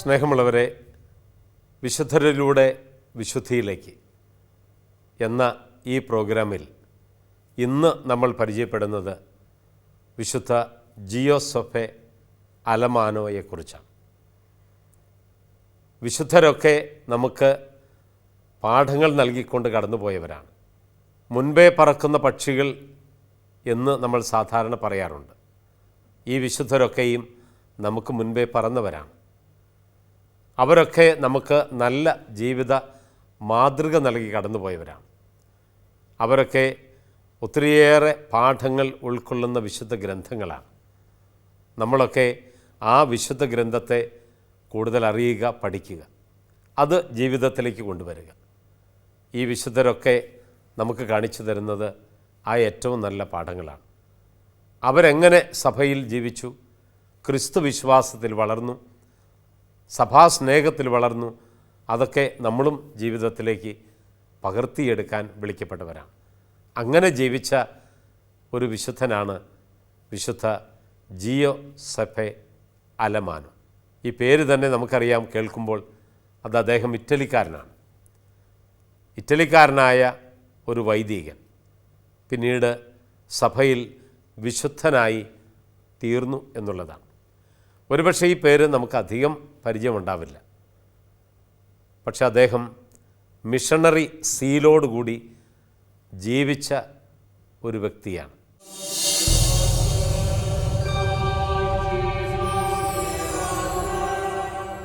സ്നേഹമുള്ളവരെ വിശുദ്ധരിലൂടെ വിശുദ്ധിയിലേക്ക് എന്ന ഈ പ്രോഗ്രാമിൽ ഇന്ന് നമ്മൾ പരിചയപ്പെടുന്നത് വിശുദ്ധ ജിയോസൊഫെ അലമാനോയെക്കുറിച്ചാണ്. വിശുദ്ധരൊക്കെ നമുക്ക് പാഠങ്ങൾ നൽകിക്കൊണ്ട് കടന്നുപോയവരാണ്. മുൻപേ പറക്കുന്ന പക്ഷികൾ എന്ന് നമ്മൾ സാധാരണ പറയാറുണ്ട്. ഈ വിശുദ്ധരൊക്കെയും നമുക്ക് മുൻപേ പറന്നവരാണ് അവരൊക്കെ നമുക്ക് നല്ല ജീവിത മാതൃക നൽകി കടന്നുപോയവരാണ്. അവരൊക്കെ ഒത്തിരിയേറെ പാഠങ്ങൾ ഉൾക്കൊള്ളുന്ന വിശുദ്ധ ഗ്രന്ഥങ്ങളാണ്. നമ്മളൊക്കെ ആ വിശുദ്ധ ഗ്രന്ഥത്തെ കൂടുതൽ അറിയുക പഠിക്കുക. അത് ജീവിതത്തിലേക്ക് കൊണ്ടുവരിക. ഈ വിശുദ്ധരൊക്കെ നമുക്ക് കാണിച്ചു തരുന്നത് ആ ഏറ്റവും നല്ല പാഠങ്ങളാണ്. അവരെങ്ങനെ സഭയിൽ ജീവിച്ചു? ക്രിസ്തു വിശ്വാസത്തിൽ വളർന്നു. സഭാസ്നേഹത്തിൽ വളർന്നു അതൊക്കെ നമ്മളും ജീവിതത്തിലേക്ക് പകർത്തിയെടുക്കാൻ വിളിക്കപ്പെട്ടവരാണ്. അങ്ങനെ ജീവിച്ച ഒരു വിശുദ്ധനാണ് വിശുദ്ധ ജിയോ സഫെ അലമാനോ. ഈ പേര് തന്നെ നമുക്കറിയാം കേൾക്കുമ്പോൾ അത് അദ്ദേഹം ഇറ്റലിക്കാരനാണ്. ഇറ്റലിക്കാരനായ ഒരു വൈദികൻ. പിന്നീട് സഭയിൽ വിശുദ്ധനായി തീർന്നു എന്നുള്ളതാണ്. ഒരുപക്ഷെ ഈ പേര് നമുക്ക് അധികം പരിചയമുണ്ടാവില്ല. പക്ഷെ അദ്ദേഹം മിഷണറി സീലോടുകൂടി ജീവിച്ച ഒരു വ്യക്തിയാണ്.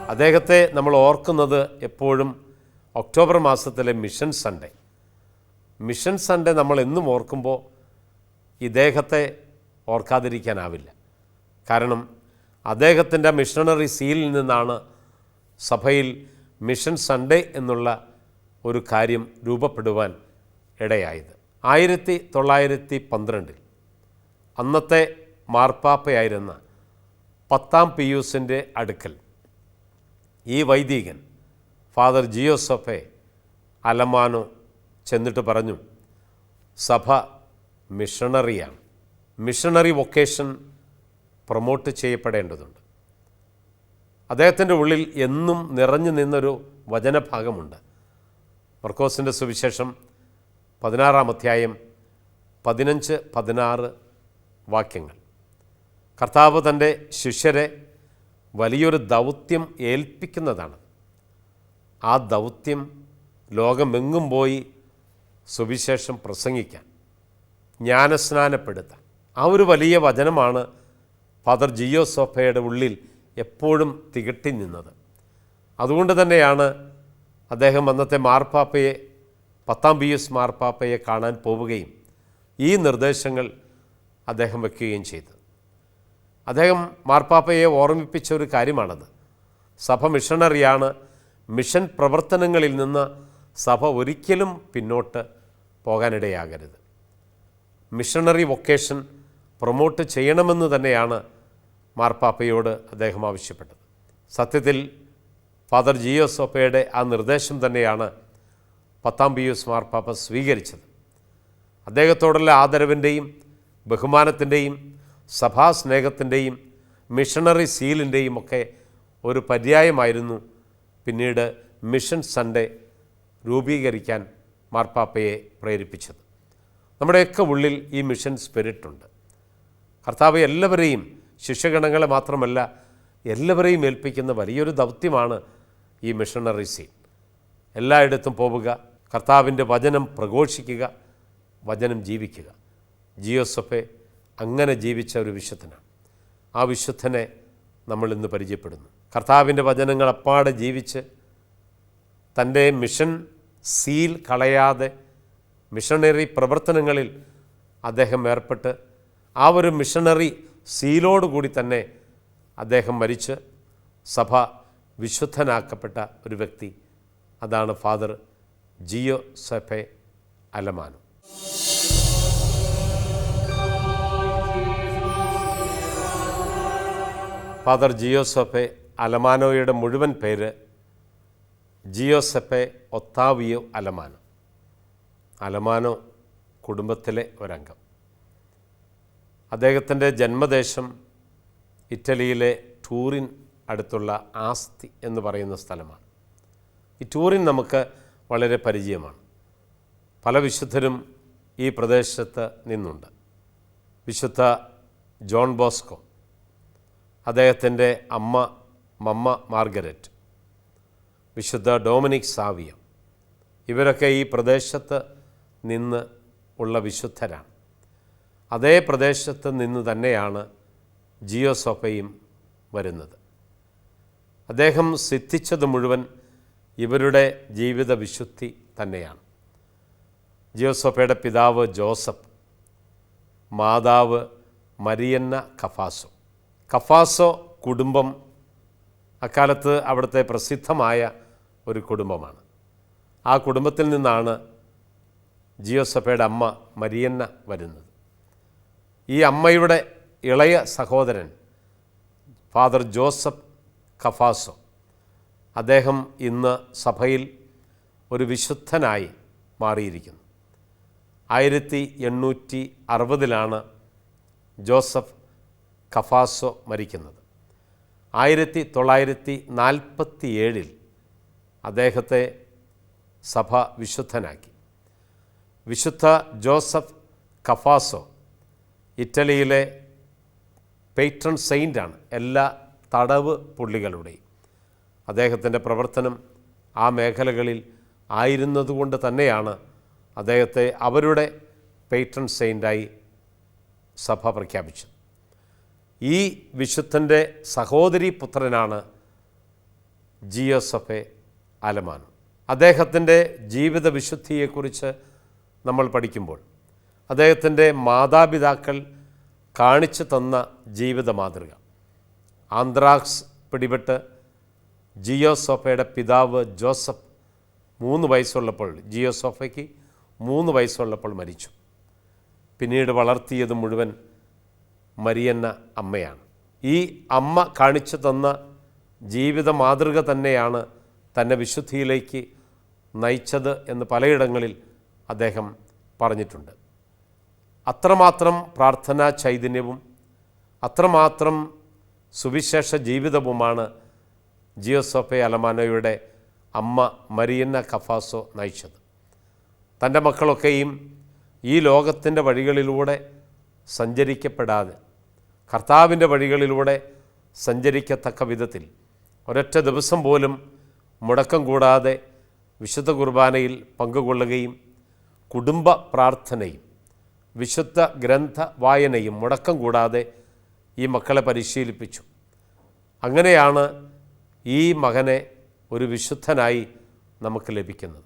അദ്ദേഹത്തെ നമ്മൾ ഓർക്കുന്നത് എപ്പോഴും ഒക്ടോബർ മാസത്തിലെ മിഷൻ സൺഡേ. മിഷൻ സൺഡേ നമ്മൾ എന്നും ഓർക്കുമ്പോൾ ഇദ്ദേഹത്തെ ഓർക്കാതിരിക്കാനാവില്ല. കാരണം അദ്ദേഹത്തിന്റെ മിഷണറി സീലിൽ നിന്നാണ് സഭയിൽ മിഷൻ സൺഡേ എന്നുള്ള ഒരു കാര്യം രൂപപ്പെടുവാൻ ഇടയായത്. ആയിരത്തി തൊള്ളായിരത്തി പന്ത്രണ്ടിൽ അന്നത്തെ മാർപ്പാപ്പയായിരുന്ന പത്താം പിയൂസിന്റെ അടുക്കൽ ഈ വൈദികൻ ഫാദർ ജിയോസഫെ അലമാനോ ചെന്നിട്ട് പറഞ്ഞു സഭ മിഷണറിയാണ്. മിഷണറി വൊക്കേഷൻ പ്രൊമോട്ട് ചെയ്യപ്പെടേണ്ടതുണ്ട്. അദ്ദേഹത്തിന്റെ ഉള്ളിൽ എന്നും നിറഞ്ഞു നിന്നൊരു വചനഭാഗമുണ്ട്. മർക്കോസിന്റെ സുവിശേഷം പതിനാറാം അധ്യായം പതിനഞ്ച് പതിനാറ് വാക്യങ്ങൾ. കർത്താവ് തന്റെ ശിഷ്യരെ വലിയൊരു ദൗത്യം ഏൽപ്പിക്കുന്നതാണ്. ആ ദൗത്യം ലോകമെങ്ങും പോയി സുവിശേഷം പ്രസംഗിക്കാൻ ജ്ഞാനസ്നാനപ്പെടുത്താൻ. ആ ഒരു വലിയ വചനമാണ് ഫാദർ ജിയോ സോഫയുടെ ഉള്ളിൽ എപ്പോഴും തികട്ടി നിന്നത്. അതുകൊണ്ട് തന്നെയാണ് അദ്ദേഹം അന്നത്തെ മാർപ്പാപ്പയെ പത്താം പി എസ് മാർപ്പാപ്പയെ കാണാൻ പോവുകയും ഈ നിർദ്ദേശങ്ങൾ അദ്ദേഹം വയ്ക്കുകയും ചെയ്തു. അദ്ദേഹം മാർപ്പാപ്പയെ ഓർമ്മിപ്പിച്ച ഒരു കാര്യമാണത്. സഭ മിഷണറിയാണ്. മിഷൻ പ്രവർത്തനങ്ങളിൽ നിന്ന് സഭ ഒരിക്കലും പിന്നോട്ട് പോകാനിടയാകരുത്. മിഷണറി വൊക്കേഷൻ പ്രൊമോട്ട് ചെയ്യണമെന്ന് തന്നെയാണ് മാർപ്പാപ്പയോട് അദ്ദേഹം ആവശ്യപ്പെട്ടത്. സത്യത്തിൽ ഫാദർ ജിയോസോപ്പയുടെ ആ നിർദ്ദേശം തന്നെയാണ് പത്താം പിയൂസ് മാർപ്പാപ്പ സ്വീകരിച്ചത്. അദ്ദേഹത്തോടുള്ള ആദരവിന്റെയും ബഹുമാനത്തിന്റെയും സഭാസ്നേഹത്തിന്റെയും മിഷണറി സീലിന്റെയും ഒക്കെ ഒരു പര്യായമായിരുന്നു പിന്നീട് മിഷൻ സൺഡേ രൂപീകരിക്കാൻ മാർപ്പാപ്പയെ പ്രേരിപ്പിച്ചത്. നമ്മുടെയൊക്കെ ഉള്ളിൽ ഈ മിഷൻ സ്പിരിറ്റ് ഉണ്ട്. കർത്താവ് എല്ലാവരെയും ശിഷ്യഗണങ്ങളെ മാത്രമല്ല എല്ലാവരെയും ഏൽപ്പിക്കുന്ന വലിയൊരു ദൗത്യമാണ് ഈ മിഷണറി സീൻ. എല്ലായിടത്തും പോവുക കർത്താവിന്റെ വചനം പ്രഘോഷിക്കുക വചനം ജീവിക്കുക. ജിയോസഫെ അങ്ങനെ ജീവിച്ച ഒരു വിശുദ്ധനാണ്. ആ വിശുദ്ധനെ നമ്മൾ ഇന്ന് പരിചയപ്പെടുന്നു. കർത്താവിന്റെ വചനങ്ങൾ അപ്പാടെ ജീവിച്ച് തന്റെ മിഷൻ സീൽ കളയാതെ മിഷണറി പ്രവർത്തനങ്ങളിൽ അദ്ദേഹം ഏർപ്പെട്ട് ആ ഒരു മിഷണറി സീലോടുകൂടി തന്നെ അദ്ദേഹം മരിച്ച് സഭ വിശുദ്ധനാക്കപ്പെട്ട ഒരു വ്യക്തി. അതാണ് father Giuseppe Allamano. Father Giuseppe അലമാനോയുടെ മുഴുവൻ പേര് ജിയോസെഫെ ഒത്താവിയോ അലമാനോ. അലമാനോ കുടുംബത്തിലെ ഒരംഗം. അദ്ദേഹത്തിന്റെ ജന്മദേശം ഇറ്റലിയിലെ ടൂറിൻ അടുത്തുള്ള ആസ്തി എന്ന് പറയുന്ന സ്ഥലമാണ്. ഈ ടൂറിൻ നമുക്ക് വളരെ പരിചയമാണ്. പല വിശുദ്ധരും ഈ പ്രദേശത്ത് നിന്നുണ്ട്. വിശുദ്ധ ജോൺ ബോസ്കോ അദ്ദേഹത്തിന്റെ അമ്മ മമ്മ മാർഗരറ്റ് വിശുദ്ധ ഡൊമിനിക് സാവിയ ഇവരൊക്കെ ഈ പ്രദേശത്ത് നിന്ന് ഉള്ള വിശുദ്ധരാണ്. അതേ പ്രദേശത്ത് നിന്ന് തന്നെയാണ് ജിയോസോഫയും വരുന്നത്. അദ്ദേഹം സിദ്ധിച്ചത് മുഴുവൻ ഇവരുടെ ജീവിത വിശുദ്ധി തന്നെയാണ്. ജിയോസോഫയുടെ പിതാവ് ജോസഫ് മാതാവ് മരിയന്ന കഫാസോ. കഫാസോ കുടുംബം അക്കാലത്ത് അവിടുത്തെ പ്രസിദ്ധമായ ഒരു കുടുംബമാണ്. ആ കുടുംബത്തിൽ നിന്നാണ് ജിയോസഫയുടെ അമ്മ മരിയന്ന വരുന്നത്. ഈ അമ്മയുടെ ഇളയ സഹോദരൻ ഫാദർ ജോസഫ് കഫാസോ അദ്ദേഹം ഇന്ന് സഭയിൽ ഒരു വിശുദ്ധനായി മാറിയിരിക്കുന്നു. ആയിരത്തി എണ്ണൂറ്റി അറുപതിലാണ് ജോസഫ് കഫാസോ മരിക്കുന്നത്. ആയിരത്തി തൊള്ളായിരത്തി നാൽപ്പത്തി ഏഴിൽ അദ്ദേഹത്തെ സഭ വിശുദ്ധനാക്കി. വിശുദ്ധ ജോസഫ് കഫാസോ ഇറ്റലിയിലെ പേട്രൺ സെയിന്റാണ് എല്ലാ തടവ് പുള്ളികളുടെയും അദ്ദേഹത്തിന്റെ പ്രവർത്തനം ആ മേഖലകളിൽ ആയിരുന്നതുകൊണ്ട് തന്നെയാണ് അദ്ദേഹത്തെ അവരുടെ പേട്രൺ സെയിന്റായി സഭ പ്രഖ്യാപിച്ചത്. ഈ വിശുദ്ധന്റെ സഹോദരി പുത്രനാണ് ജിയോസഫെ അലമാൻ അദ്ദേഹത്തിന്റെ ജീവിത വിശുദ്ധിയെക്കുറിച്ച് നമ്മൾ പഠിക്കുമ്പോൾ അദ്ദേഹത്തിന്റെ മാതാപിതാക്കൾ കാണിച്ചു തന്ന ജീവിത മാതൃക. ആന്ത്രാക്സ് പിടിപെട്ട് ജിയോസോഫയുടെ പിതാവ് ജോസഫ് മൂന്ന് വയസ്സുള്ളപ്പോൾ ജിയോസോഫയ്ക്ക് മൂന്ന് വയസ്സുള്ളപ്പോൾ മരിച്ചു. പിന്നീട് വളർത്തിയത് മുഴുവൻ മരിയെന്ന അമ്മയാണ്. ഈ അമ്മ കാണിച്ചു തന്ന ജീവിത മാതൃക തന്നെയാണ് തന്നെ വിശുദ്ധിയിലേക്ക് നയിച്ചത് എന്ന് പലയിടങ്ങളിൽ അദ്ദേഹം പറഞ്ഞിട്ടുണ്ട്. അത്രമാത്രം പ്രാർത്ഥനാ ചൈതന്യവും അത്രമാത്രം സുവിശേഷ ജീവിതവുമാണ് ജിയോസോഫെ അലമാനോയുടെ അമ്മ മരിയന്ന കഫാസോ നയിച്ചത്. തന്റെ മക്കളൊക്കെയും ഈ ലോകത്തിന്റെ വഴികളിലൂടെ സഞ്ചരിക്കപ്പെടാതെ കർത്താവിന്റെ വഴികളിലൂടെ സഞ്ചരിക്കത്തക്ക വിധത്തിൽ ഒരൊറ്റ ദിവസം പോലും മുടക്കം കൂടാതെ വിശുദ്ധ കുർബാനയിൽ പങ്കുകൊള്ളുകയും കുടുംബ പ്രാർത്ഥനയും വിശുദ്ധ ഗ്രന്ഥ വായനയും മുടക്കം കൂടാതെ ഈ മക്കളെ പരിശീലിപ്പിച്ചു. അങ്ങനെയാണ് ഈ മകനെ ഒരു വിശുദ്ധനായി നമുക്ക് ലഭിക്കുന്നത്.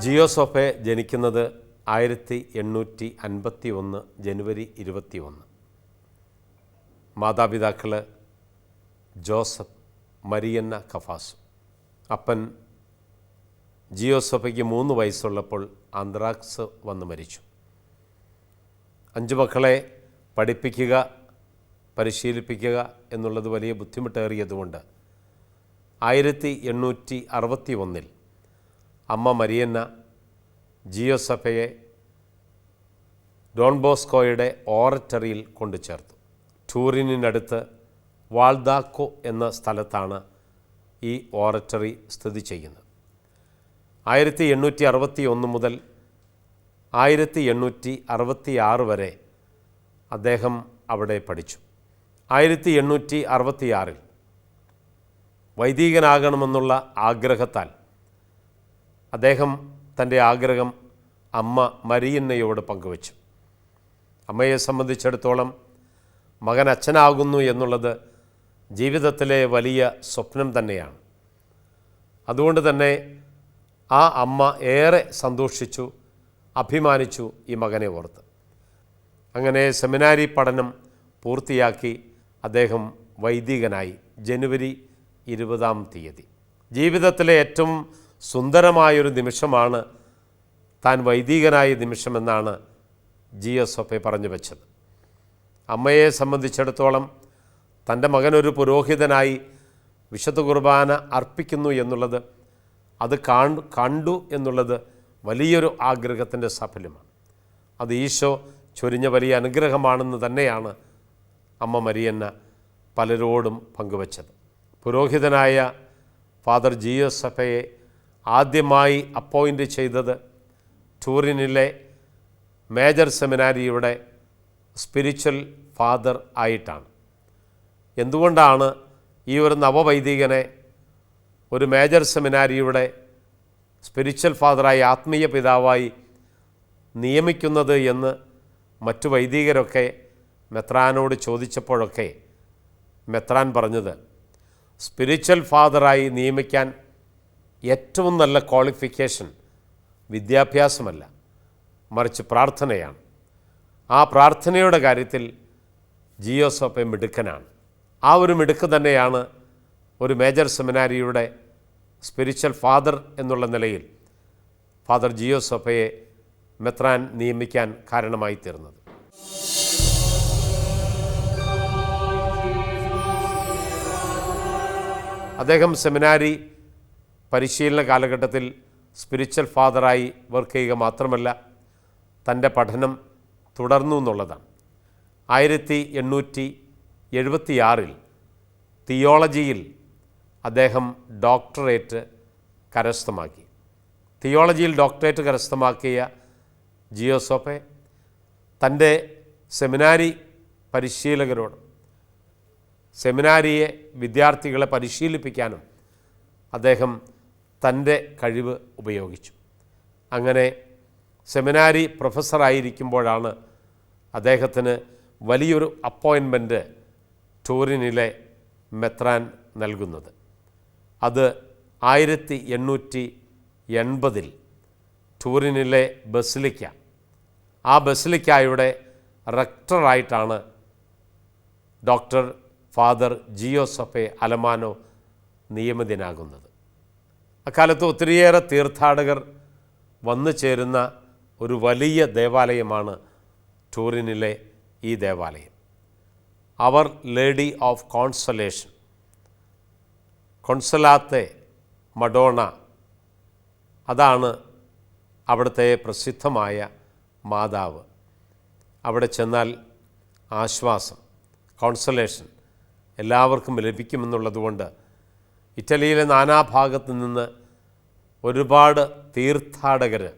ജിയോസോഫെ ജനിക്കുന്നത് ആയിരത്തി എണ്ണൂറ്റി അൻപത്തി ഒന്ന് ജനുവരി ഇരുപത്തി ഒന്ന് മാതാപിതാക്കൾ ജോസഫ് മരിയന്ന കഫാസു. അപ്പൻ ജിയോസഫയ്ക്ക് മൂന്ന് വയസ്സുള്ളപ്പോൾ ആന്ത്രാക്സ് വന്ന് മരിച്ചു. അഞ്ചു മക്കളെ പഠിപ്പിക്കുക പരിശീലിപ്പിക്കുക എന്നുള്ളത് വലിയ ബുദ്ധിമുട്ടേറിയതുകൊണ്ട് ആയിരത്തി എണ്ണൂറ്റി അറുപത്തി ഒന്നിൽ അമ്മ മരിയന്ന ജിയോസഫയെ ഡോൺ ബോസ്കോയുടെ ഓററ്ററിയിൽ കൊണ്ടു ചേർത്തു ടൂറിനടുത്ത് വാൾദാക്കോ എന്ന സ്ഥലത്താണ് ഈ ഓററ്ററി സ്ഥിതി ചെയ്യുന്നത്. ആയിരത്തി എണ്ണൂറ്റി അറുപത്തി ഒന്ന് മുതൽ ആയിരത്തി എണ്ണൂറ്റി അറുപത്തി ആറ് വരെ അദ്ദേഹം അവിടെ പഠിച്ചു. ആയിരത്തി എണ്ണൂറ്റി അറുപത്തിയാറിൽ വൈദികനാകണമെന്നുള്ള ആഗ്രഹത്താൽ അദ്ദേഹം തന്റെ ആഗ്രഹം അമ്മ മരിയന്നയോട് പങ്കുവച്ചു. അമ്മയെ സംബന്ധിച്ചിടത്തോളം മകൻ അച്ഛനാകുന്നു എന്നുള്ളത് ജീവിതത്തിലെ വലിയ സ്വപ്നം തന്നെയാണ്. അതുകൊണ്ട് തന്നെ ആ അമ്മ ഏറെ സന്തോഷിച്ചു അഭിമാനിച്ചു ഈ മകനെ ഓർത്ത്. അങ്ങനെ സെമിനാരി പഠനം പൂർത്തിയാക്കി അദ്ദേഹം വൈദികനായി ജനുവരി ഇരുപതാം തീയതി. ജീവിതത്തിലെ ഏറ്റവും സുന്ദരമായൊരു നിമിഷമാണ് താൻ വൈദികനായ നിമിഷമെന്നാണ് ജി എസ് ഒഫെ പറഞ്ഞു വെച്ചത്. അമ്മയെ സംബന്ധിച്ചിടത്തോളം തന്റെ മകനൊരു പുരോഹിതനായി വിശുദ്ധ കുർബാന അർപ്പിക്കുന്നു എന്നുള്ളത് അത് കണ്ടു കണ്ടു എന്നുള്ളത് വലിയൊരു ആഗ്രഹത്തിന്റെ സഫലമാണ് അത് ഈശോ ചൊരിഞ്ഞ വലിയ അനുഗ്രഹമാണെന്ന് തന്നെയാണ് അമ്മ മരിയന്ന പലരോടും പങ്കുവച്ചത്. പുരോഹിതനായ ഫാദർ ജിയോസഫയെ ആദ്യമായി അപ്പോയിന്റ് ചെയ്തത് ടൂറിനിലെ മേജർ സെമിനാരിയുടെ സ്പിരിച്വൽ ഫാദർ ആയിട്ടാണ്. എന്തുകൊണ്ടാണ് ഈ ഒരു നവവൈദികനെ ഒരു മേജർ സെമിനാരിയുടെ സ്പിരിച്വൽ ഫാദറായി ആത്മീയ പിതാവായി നിയമിക്കുന്നത് എന്ന് മറ്റു വൈദികരൊക്കെ മെത്രാനോട് ചോദിച്ചപ്പോഴൊക്കെ മെത്രാൻ പറഞ്ഞത്. സ്പിരിച്വൽ ഫാദറായി നിയമിക്കാൻ ഏറ്റവും നല്ല ക്വാളിഫിക്കേഷൻ വിദ്യാഭ്യാസമല്ല മറിച്ച് പ്രാർത്ഥനയാണ്. ആ പ്രാർത്ഥനയുടെ കാര്യത്തിൽ ജിയോസോപ്പെ മിടുക്കനാണ്. ആ ഒരു മിടുക്ക് തന്നെയാണ് ഒരു മേജർ സെമിനാരിയുടെ സ്പിരിച്വൽ ഫാദർ എന്നുള്ള നിലയിൽ ഫാദർ ജിയോ സഫയെ മെത്രാൻ നിയമിക്കാൻ കാരണമായി തീർന്നത്. അദ്ദേഹം സെമിനാരി പരിശീലന കാലഘട്ടത്തിൽ സ്പിരിച്വൽ ഫാദറായി വർക്ക് ചെയ്യുക മാത്രമല്ല തന്റെ പഠനം തുടർന്നു എന്നുള്ളതാണ്. ആയിരത്തി എണ്ണൂറ്റി എഴുപത്തിയാറിൽ തിയോളജിയിൽ അദ്ദേഹം ഡോക്ടറേറ്റ് കരസ്ഥമാക്കി. തിയോളജിയിൽ ഡോക്ടറേറ്റ് കരസ്ഥമാക്കിയ ജിയോസോഫെ തന്റെ സെമിനാരി പരിശീലകരോട് സെമിനാരിയെ വിദ്യാർത്ഥികളെ പരിശീലിപ്പിക്കാനും അദ്ദേഹം തന്റെ കഴിവ് ഉപയോഗിച്ചു. അങ്ങനെ സെമിനാരി പ്രൊഫസറായിരിക്കുമ്പോഴാണ് അദ്ദേഹത്തിന് വലിയൊരു അപ്പോയിൻമെന്റ് ടൂറിനിലെ മെത്രാൻ നൽകുന്നത്. അത് ആയിരത്തി എണ്ണൂറ്റി എൺപതിൽ ടൂറിനിലെ ബസിലിക്ക. ആ ബസിലിക്കായുടെ റക്ടറായിട്ടാണ് ഡോക്ടർ ഫാദർ ജിയോസഫെ അലമാനോ നിയമിതനാകുന്നത്. അക്കാലത്ത് ഒത്തിരിയേറെ തീർത്ഥാടകർ വന്നു ചേരുന്ന ഒരു വലിയ ദേവാലയമാണ് ടൂറിനിലെ ഈ ദേവാലയം. അവർ lady of consolation. Consolata Madonna. അതാണ് അവിടുത്തെ പ്രസിദ്ധമായ മാതാവ്. അവിടെ ചെന്നാൽ ആശ്വാസം കോൺസലേഷൻ എല്ലാവർക്കും ലഭിക്കുമെന്നുള്ളതുകൊണ്ട് ഇറ്റലിയിലെ നാനാഭാഗത്തു നിന്ന് ഒരുപാട് തീർത്ഥാടകർ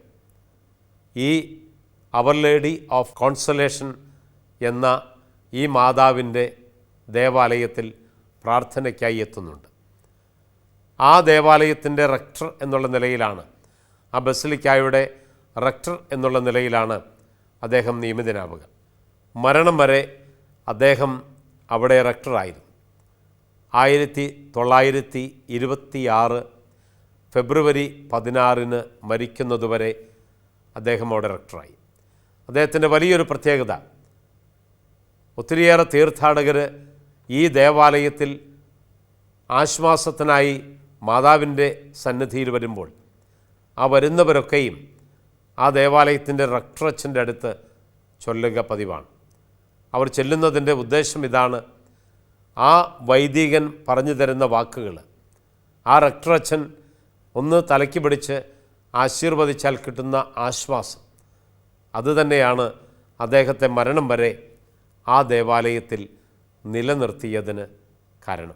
ഈ അവർ ലേഡി ഓഫ് കോൺസലേഷൻ എന്ന ഈ മാതാവിന്റെ ദേവാലയത്തിൽ പ്രാർത്ഥനയ്ക്കായി എത്തുന്നുണ്ട്. ആ ദേവാലയത്തിന്റെ റെക്ടർ എന്നുള്ള നിലയിലാണ് ആ ബസിലിക്കായുടെ റെക്ടർ എന്നുള്ള നിലയിലാണ് അദ്ദേഹം നിയമിതനാവുക. മരണം വരെ അദ്ദേഹം അവിടെ റെക്ടറായിരുന്നു ആയിരത്തി തൊള്ളായിരത്തി ഇരുപത്തിയാറ് ഫെബ്രുവരി പതിനാറിന് മരിക്കുന്നതുവരെ അദ്ദേഹം അവിടെ റക്ടറായി. അദ്ദേഹത്തിന്റെ വലിയൊരു പ്രത്യേകത ഒത്തിരിയേറെ തീർത്ഥാടകർ ഈ ദേവാലയത്തിൽ ആശ്വാസത്തിനായി മാതാവിന്റെ സന്നിധിയിൽ വരുമ്പോൾ ആ വരുന്നവരൊക്കെയും ആ ദേവാലയത്തിന്റെ റക്ട്രച്ചിന്റെ അടുത്ത് ചൊല്ലുക പതിവാണ്. അവർ ചെല്ലുന്നതിന്റെ ഉദ്ദേശം ഇതാണ് ആ വൈദികൻ പറഞ്ഞു തരുന്ന വാക്കുകൾ ആ റക്ട്രച്ചൻ ഒന്ന് തലയ്ക്ക് പിടിച്ച് ആശീർവദിച്ചാൽ കിട്ടുന്ന ആശ്വാസം അതുതന്നെയാണ് അദ്ദേഹത്തെ മരണം വരെ ആ ദേവാലയത്തിൽ നിലനിർത്തിയതിന് കാരണം.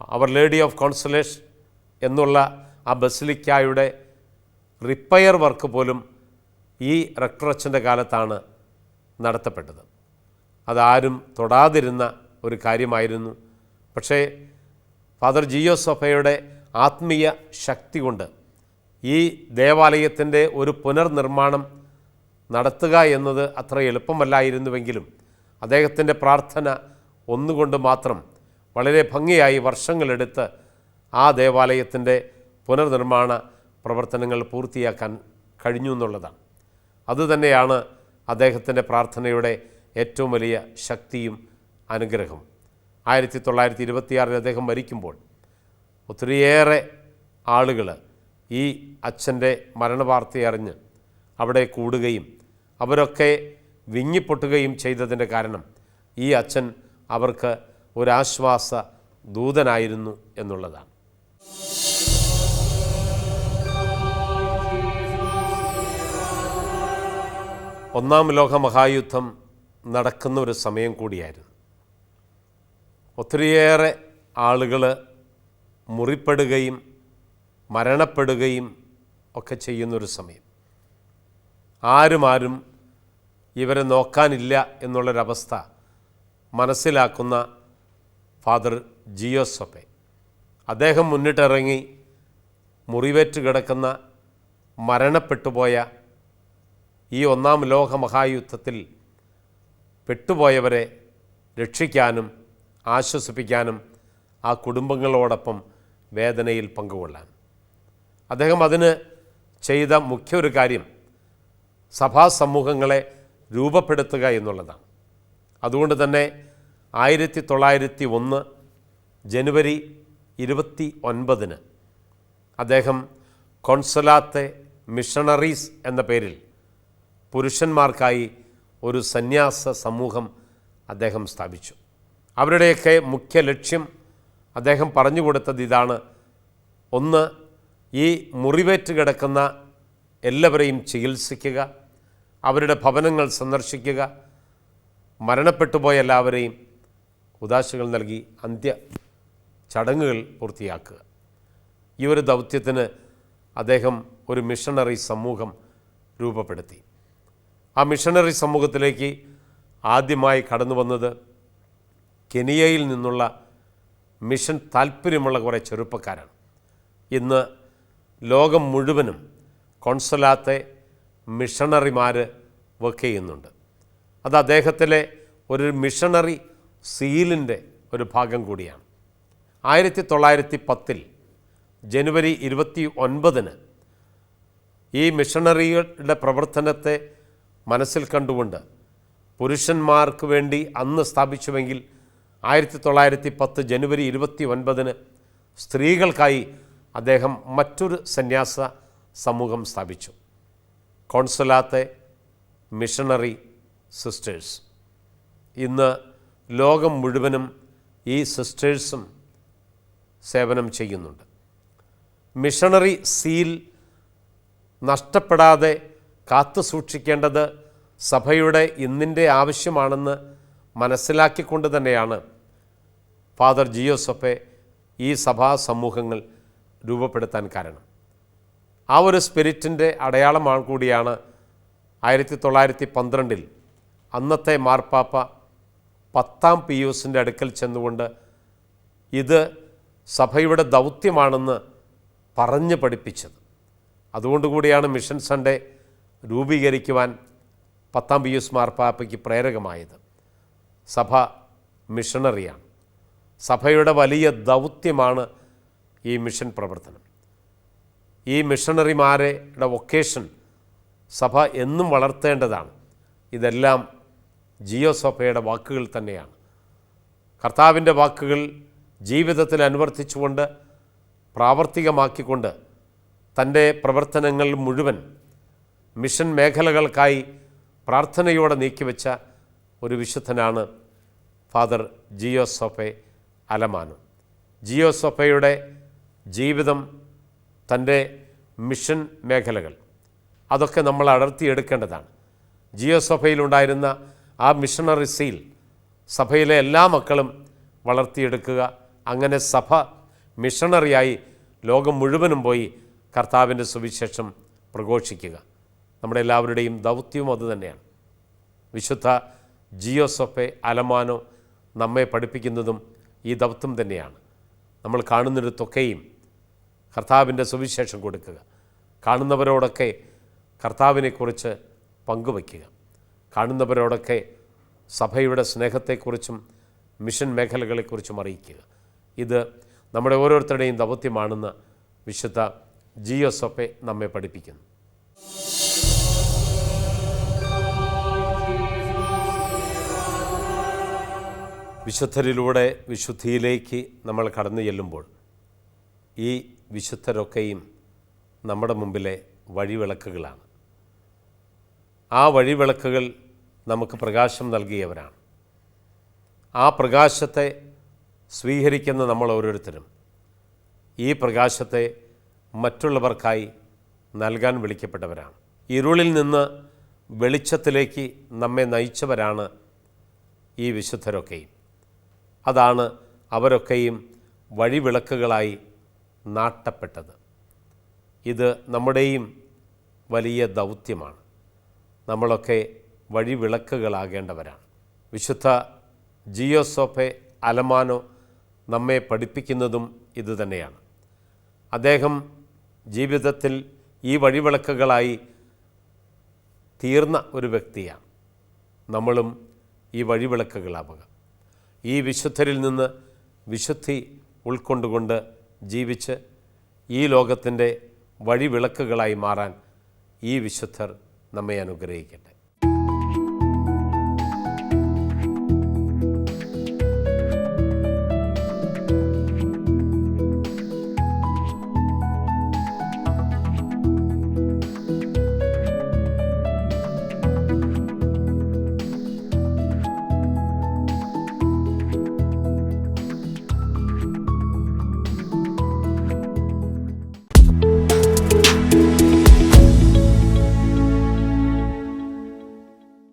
അവർ ലേഡി ഓഫ് കോൺസലേഷൻ എന്നുള്ള ആ ബസിലിക്കായുടെ റിപ്പയർ വർക്ക് പോലും ഈ റക്ടറച്ചന്റെ കാലത്താണ് നടത്തപ്പെട്ടത്. അതാരും തൊടാതിരുന്ന ഒരു കാര്യമായിരുന്നു. പക്ഷേ ഫാദർ ജിയോ സൊഫയുടെ ആത്മീയ ശക്തി കൊണ്ട് ഈ ദേവാലയത്തിന്റെ ഒരു പുനർനിർമ്മാണം നടത്തുക എന്നത് അത്ര എളുപ്പമല്ലായിരുന്നുവെങ്കിലും അദ്ദേഹത്തിന്റെ പ്രാർത്ഥന ഒന്നുകൊണ്ട് മാത്രം വളരെ ഭംഗിയായി വർഷങ്ങളെടുത്ത് ആ ദേവാലയത്തിന്റെ പുനർനിർമ്മാണ പ്രവർത്തനങ്ങൾ പൂർത്തിയാക്കാൻ കഴിഞ്ഞു എന്നുള്ളതാണ്. അതുതന്നെയാണ് അദ്ദേഹത്തിന്റെ പ്രാർത്ഥനയുടെ ഏറ്റവും വലിയ ശക്തിയും അനുഗ്രഹവും. ആയിരത്തി തൊള്ളായിരത്തി ഇരുപത്തിയാറിൽ അദ്ദേഹം മരിക്കുമ്പോൾ ഒത്തിരിയേറെ ആളുകൾ ഈ അച്ഛന്റെ മരണവാർത്തയറിഞ്ഞ് അവിടെ കൂടുകയും അവരൊക്കെ വിങ്ങിപ്പൊട്ടുകയും ചെയ്തതിന്റെ കാരണം ഈ അച്ഛൻ അവർക്ക് ഒരാശ്വാസ ദൂതനായിരുന്നു എന്നുള്ളതാണ്. ഒന്നാം ലോക മഹായുദ്ധം നടക്കുന്ന ഒരു സമയം കൂടിയായിരുന്നു. ഒത്തിരിയേറെ ആളുകൾ മുറിപ്പെടുകയും മരണപ്പെടുകയും ഒക്കെ ചെയ്യുന്നൊരു സമയം. ആരും ആരും ഇവരെ നോക്കാനില്ല എന്നുള്ളൊരവസ്ഥ മനസ്സിലാക്കുന്ന ഫാദർ ജിയോസൊപ്പെ. അദ്ദേഹം മുന്നിട്ടിറങ്ങി മുറിവേറ്റ് കിടക്കുന്ന മരണപ്പെട്ടുപോയ ഈ ഒന്നാം ലോക മഹായുദ്ധത്തിൽ പെട്ടുപോയവരെ രക്ഷിക്കാനും ആശ്വസിപ്പിക്കാനും ആ കുടുംബങ്ങളോടൊപ്പം വേദനയിൽ പങ്കുകൊള്ളാൻ. അദ്ദേഹം അതിന് ചെയ്ത മുഖ്യ ഒരു കാര്യം സഭാ സമൂഹങ്ങളെ രൂപപ്പെടുത്തുക എന്നുള്ളതാണ്. അതുകൊണ്ട് തന്നെ ആയിരത്തി തൊള്ളായിരത്തി ഒന്ന് ജനുവരി ഇരുപത്തി ഒൻപതിന് അദ്ദേഹം കോൺസലാത്തെ മിഷണറീസ് എന്ന പേരിൽ പുരുഷന്മാർക്കായി ഒരു സന്യാസ സമൂഹം അദ്ദേഹം സ്ഥാപിച്ചു. അവരുടെയൊക്കെ മുഖ്യ ലക്ഷ്യം അദ്ദേഹം പറഞ്ഞു കൊടുത്തത് ഇതാണ്. ഒന്ന് ഈ മുറിവേറ്റ് കിടക്കുന്ന എല്ലാവരെയും ചികിത്സിക്കുക. അവരുടെ ഭവനങ്ങൾ സന്ദർശിക്കുക. മരണപ്പെട്ടുപോയ എല്ലാവരെയും ഉദാശകൾ നൽകി അന്ത്യ ചടങ്ങുകൾ പൂർത്തിയാക്കുക. ഈ ഒരു ദൗത്യത്തിന് അദ്ദേഹം ഒരു മിഷണറി സമൂഹം രൂപപ്പെടുത്തി. ആ മിഷണറി സമൂഹത്തിലേക്ക് ആദ്യമായി കടന്നു വന്നത് കെനിയയിൽ നിന്നുള്ള മിഷൻ താല്പര്യമുള്ള കുറേ ചെറുപ്പക്കാരാണ്. ഇന്ന് ലോകം മുഴുവനും കോൺസുലാത്തെ മിഷണറിമാർ വർക്ക് ചെയ്യുന്നുണ്ട്. അത് അദ്ദേഹത്തിലെ ഒരു മിഷണറി സീലിന്റെ ഒരു ഭാഗം കൂടിയാണ്. ആയിരത്തി തൊള്ളായിരത്തി പത്തിൽ ജനുവരി ഇരുപത്തി ഒൻപതിന് ഈ മിഷണറികളുടെ പ്രവർത്തനത്തെ മനസ്സിൽ കണ്ടുകൊണ്ട് പുരുഷന്മാർക്ക് വേണ്ടി അന്ന് സ്ഥാപിച്ചുവെങ്കിൽ ആയിരത്തി തൊള്ളായിരത്തി പത്ത് ജനുവരി ഇരുപത്തി ഒൻപതിന് സ്ത്രീകൾക്കായി അദ്ദേഹം മറ്റൊരു സന്യാസ സമൂഹം സ്ഥാപിച്ചു. Consolata missionary sisters. ഇന്ന് ലോകം മുഴുവനും ഈ സിസ്റ്റേഴ്സും സേവനം ചെയ്യുന്നുണ്ട്. മിഷണറി സീൽ നഷ്ടപ്പെടാതെ കാത്തു സൂക്ഷിക്കേണ്ടത് സഭയുടെ ഇന്നിന്റെ ആവശ്യമാണെന്ന് മനസ്സിലാക്കിക്കൊണ്ട് തന്നെയാണ് ഫാദർ ജിയോസഫെ ഈ സഭാ സമൂഹങ്ങൾ രൂപപ്പെടുത്താൻ കാരണം. ആ ഒരു സ്പിരിറ്റിന്റെ അടയാളമാണ് കൂടിയാണ് ആയിരത്തി തൊള്ളായിരത്തി പന്ത്രണ്ടിൽ അന്നത്തെ മാർപ്പാപ്പ പത്താം പി യുസിന്റെ അടുക്കൽ ചെന്നുകൊണ്ട് ഇത് സഭയുടെ ദൗത്യമാണെന്ന് പറഞ്ഞ് പഠിപ്പിച്ചത്. അതുകൊണ്ടുകൂടിയാണ് മിഷൻ സൺഡേ രൂപീകരിക്കുവാൻ പത്താം പി യുസ് മാർപ്പാപ്പയ്ക്ക് പ്രേരകമായത്. സഭ മിഷണറിയാണ്. സഭയുടെ വലിയ ദൗത്യമാണ് ഈ മിഷൻ പ്രവർത്തനം. ഈ മിഷണറിമാരുടെ വൊക്കേഷൻ സഭ എന്നും വളർത്തേണ്ടതാണ്. ഇതെല്ലാം ജിയോ സഭയുടെ വാക്കുകൾ തന്നെയാണ്. കർത്താവിന്റെ വാക്കുകൾ ജീവിതത്തിൽ അനുവർത്തിച്ചുകൊണ്ട് പ്രാവർത്തികമാക്കിക്കൊണ്ട് തന്റെ പ്രവർത്തനങ്ങൾ മുഴുവൻ മിഷൻ മേഖലകൾക്കായി പ്രാർത്ഥനയോടെ നീക്കിവെച്ച ഒരു വിശുദ്ധനാണ് ഫാദർ ജിയോ സൊഫെ അലമാനു. ജിയോ സൊഫയുടെ ജീവിതം തന്റെ മിഷൻ മേഖലകൾ. അതൊക്കെ നമ്മൾ അടർത്തിയെടുക്കേണ്ടതാണ്. ജിയോ സഭയിലുണ്ടായിരുന്ന ആ മിഷണറി സീൽ സഭയിലെ എല്ലാ മക്കളും വളർത്തിയെടുക്കുക. അങ്ങനെ സഭ മിഷണറിയായി ലോകം മുഴുവനും പോയി കർത്താവിന്റെ സുവിശേഷം പ്രഘോഷിക്കുക. നമ്മുടെ എല്ലാവരുടെയും ദൗത്യവും അതുതന്നെയാണ് വിശുദ്ധ ജിയോസൊഫെ അലമാനോ നമ്മെ പഠിപ്പിക്കുന്നതും ഈ ദൗത്യം തന്നെയാണ്. നമ്മൾ കാണുന്നിടത്തൊക്കെയും കർത്താവിന്റെ സുവിശേഷം കൊടുക്കുക. കാണുന്നവരോടൊക്കെ കർത്താവിനെക്കുറിച്ച് പങ്കുവയ്ക്കുക. കാണുന്നവരോടൊക്കെ സഭയുടെ സ്നേഹത്തെക്കുറിച്ചും മിഷൻ മേഖലകളെക്കുറിച്ചും അറിയിക്കുക. ഇത് നമ്മുടെ ഓരോരുത്തരുടെയും ദൗത്യമാണെന്ന് വിശുദ്ധ ജിയോസൊപ്പെ നമ്മെ പഠിപ്പിക്കുന്നു. വിശുദ്ധരിലൂടെ വിശുദ്ധിയിലേക്ക് നമ്മൾ കടന്നു ചെല്ലുമ്പോൾ ഈ വിശുദ്ധരൊക്കെയും നമ്മുടെ മുമ്പിലെ വഴിവിളക്കുകളാണ്. ആ വഴിവിളക്കുകൾ നമുക്ക് പ്രകാശം നൽകിയവരാണ്. ആ പ്രകാശത്തെ സ്വീകരിക്കുന്ന നമ്മൾ ഓരോരുത്തരും ഈ പ്രകാശത്തെ മറ്റുള്ളവർക്കായി നൽകാൻ വിളിക്കപ്പെട്ടവരാണ്. ഇരുളിൽ നിന്ന് വെളിച്ചത്തിലേക്ക് നമ്മെ നയിച്ചവരാണ് ഈ വിശുദ്ധരൊക്കെയും. അതാണ് അവരൊക്കെയും വഴിവിളക്കുകളായി നാട്ടപ്പെട്ടത്. ഇത് നമ്മുടെയും വലിയ ദൗത്യമാണ്. നമ്മളൊക്കെ വഴിവിളക്കുകളാകേണ്ടവരാണ്. വിശുദ്ധ ജിയോസോഫെ അലമാനോ നമ്മെ പഠിപ്പിക്കുന്നതും ഇതുതന്നെയാണ് അദ്ദേഹം ജീവിതത്തിൽ ഈ വഴിവിളക്കുകളായി തീർന്ന ഒരു വ്യക്തിയാണ്. നമ്മളും ഈ വഴിവിളക്കുകളാവുക. ഈ വിശുദ്ധരിൽ നിന്ന് വിശുദ്ധി ഉൾക്കൊണ്ടുകൊണ്ട് ജീവിച്ച് ഈ ലോകത്തിന്റെ വഴിവിളക്കുകളായി മാറാൻ ഈ വിശുദ്ധർ നമ്മെ അനുഗ്രഹിക്കട്ടെ.